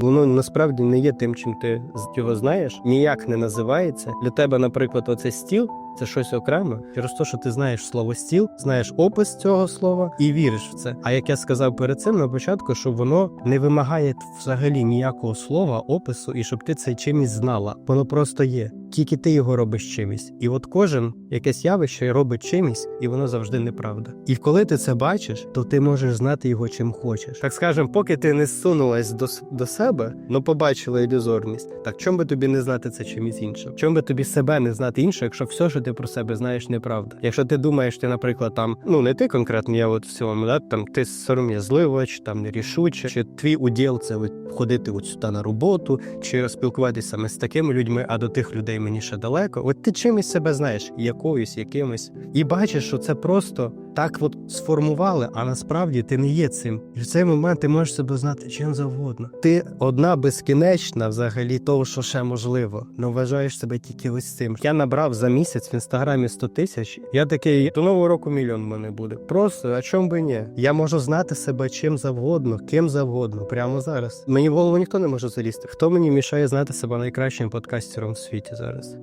Воно насправді не є тим, чим ти з- його знаєш, ніяк не називається. Для тебе, наприклад, оце стіл. Це щось окреме через те, що ти знаєш слово стіл, знаєш опис цього слова і віриш в це. А як я сказав перед цим на початку, що воно не вимагає взагалі ніякого слова, опису, і щоб ти це чимось знала. Воно просто є. Тільки ти його робиш чимось. І от кожен якесь явище робить чимось, і воно завжди неправда. І коли ти це бачиш, то ти можеш знати його чим хочеш. Так скажем, поки ти не зсунулась до, до себе, ну побачила ілюзорність. Так чому би тобі не знати це чимось іншим? Чому би тобі себе не знати інше, якщо все, що ти про себе знаєш, неправда? Якщо ти думаєш, ти, наприклад, там, ну не ти конкретно, я от в цілому, да, там ти сором'язливач, там нерішуче, чи твій уділ це от ходити от сюди на роботу, чи спілкуватися саме з такими людьми, а до тих людей мені ще далеко. От ти чимось себе знаєш, якоюсь, якимось, і бачиш, що це просто так от сформували, а насправді ти не є цим. І в цей момент ти можеш себе знати чим завгодно. Ти одна безкінечна, взагалі, того, що ще можливо, не вважаєш себе тільки ось цим. Я набрав за місяць в інстаграмі 100 тисяч. Я такий до нового року мільйон в мене буде. Просто а чому би ні? Я можу знати себе чим завгодно, ким завгодно, прямо зараз. Мені в голову ніхто не може залізти. Хто мені мішає знати себе найкращим подкастером в світі зараз?